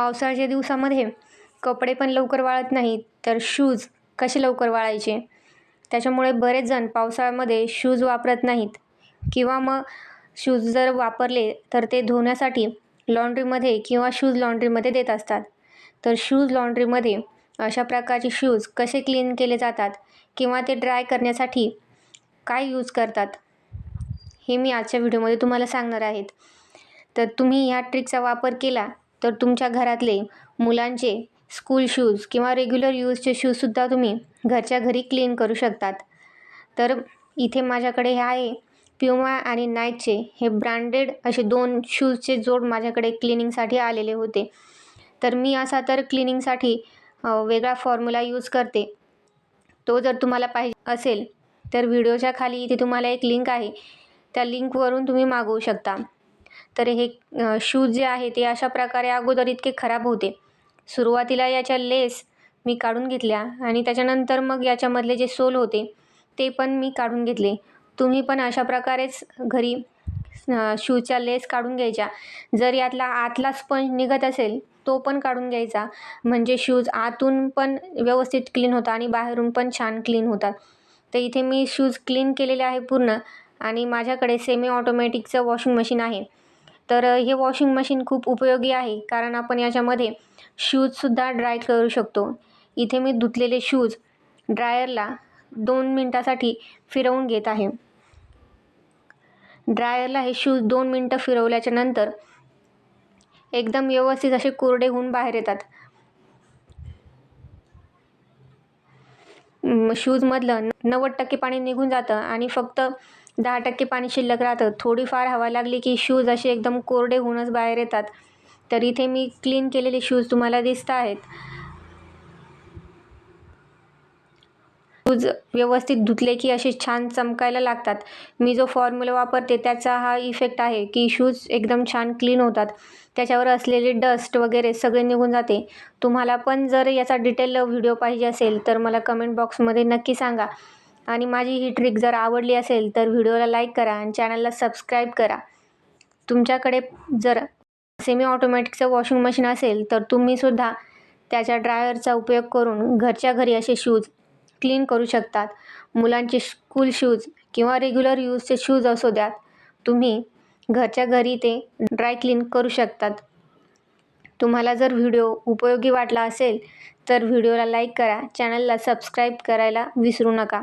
पावसाळ्याच्या दिवसामध्ये कपडे पण लवकर वाळत नाहीत तर शूज कसे लवकर वाळायचे? त्याच्यामुळे बरेच जण पावसाळ्यामध्ये शूज वापरत नाहीत. किंवा मग शूज जर वापरले तर ते धुण्यासाठी लॉन्ड्रीमध्ये किंवा शूज लॉन्ड्रीमध्ये देत असतात. तर शूज लॉन्ड्रीमध्ये अशा प्रकारचे शूज कसे क्लीन केले जातात किंवा ते ड्राय करण्यासाठी काय यूज करतात हे मी आजच्या व्हिडिओमध्ये तुम्हाला सांगणार आहेत. तर तुम्ही ह्या ट्रिकचा वापर केला तर तुमच्या घरातले मुलांचे स्कूल शूज किंवा रेग्युलर यूजचे शूजसुद्धा तुम्ही घरच्या घरी क्लीन करू शकतात. तर इथे माझ्याकडे हे आहे प्युमा आणि नाईकचे हे ब्रँडेड असे दोन शूजचे जोड माझ्याकडे क्लिनिंगसाठी आलेले होते. तर मी असा तर क्लिनिंगसाठी वेगळा फॉर्म्युला यूज करते. तो जर तुम्हाला पाहिजे असेल तर व्हिडिओच्या खाली इथे तुम्हाला एक लिंक आहे. त्या लिंकवरून तुम्ही मागवू शकता. तर हे शूज जे आहे ते अशा प्रकारे अगोदर इतके खराब होते. सुरुवातीला याच्या लेस मी काढून घेतल्या आणि त्याच्यानंतर मग याच्यामधले जे सोल होते ते पण मी काढून घेतले. तुम्ही पण अशा प्रकारेच घरी शूजच्या लेस काढून घ्यायच्या. जर यातला आतला स्पंज निघत असेल तो पण काढून घ्यायचा. म्हणजे शूज आतून पण व्यवस्थित क्लीन होता आणि बाहेरून पण छान क्लीन होतात तर इथे मी शूज क्लीन केलेले आहे पूर्ण आणि माझ्याकडे सेमी ऑटोमॅटिकचं वॉशिंग मशीन आहे. तर हे वॉशिंग मशीन खूप उपयोगी आहे. कारण आपण याच्यामध्ये शूजसुद्धा ड्राय करू शकतो. इथे मी धुतलेले शूज ड्रायरला दोन मिनटासाठी फिरवून घेत आहे. ड्रायरला हे शूज दोन मिनटं फिरवल्याच्या नंतर एकदम व्यवस्थित असे कोरडे होऊन बाहेर येतात. शूजमधलं नव्वद टक्के पाणी निघून जातं आणि फक्त दहा टक्के पाणी शिल्लक राहतं. थोडीफार हवा लागली की शूज असे एकदम कोरडे होऊनच बाहेर येतात. तर इथे मी क्लीन केलेले शूज तुम्हाला दिसत आहेत. शूज व्यवस्थित धुतले की असे छान चमकायला लागतात. मी जो फॉर्म्युला वापरते त्याचा हा इफेक्ट आहे की शूज एकदम छान क्लीन होतात. त्याच्यावर असलेले डस्ट वगैरे सगळे निघून जाते. तुम्हाला पण जर याचा डिटेल व्हिडिओ पाहिजे असेल तर मला कमेंट बॉक्समध्ये नक्की सांगा. आणि माझी ही ट्रिक जर आवडली असेल तर व्हिडिओला लाईक करा आणि चॅनलला सबस्क्राईब करा. तुमच्याकडे जर सेमी ऑटोमॅटिकचं वॉशिंग मशीन असेल तर तुम्हीसुद्धा त्याच्या ड्रायरचा उपयोग करून घरच्या घरी असे शूज क्लीन करू शकतात. मुलांचे स्कूल शूज किंवा रेग्युलर यूजचे शूज असू द्यात तुम्ही घरच्या घरी ते ड्राय क्लीन करू शकतात. तुम्हाला जर व्हिडिओ उपयोगी वाटला असेल तर व्हिडिओला लाईक करा चॅनलला सबस्क्राईब करायला विसरू नका.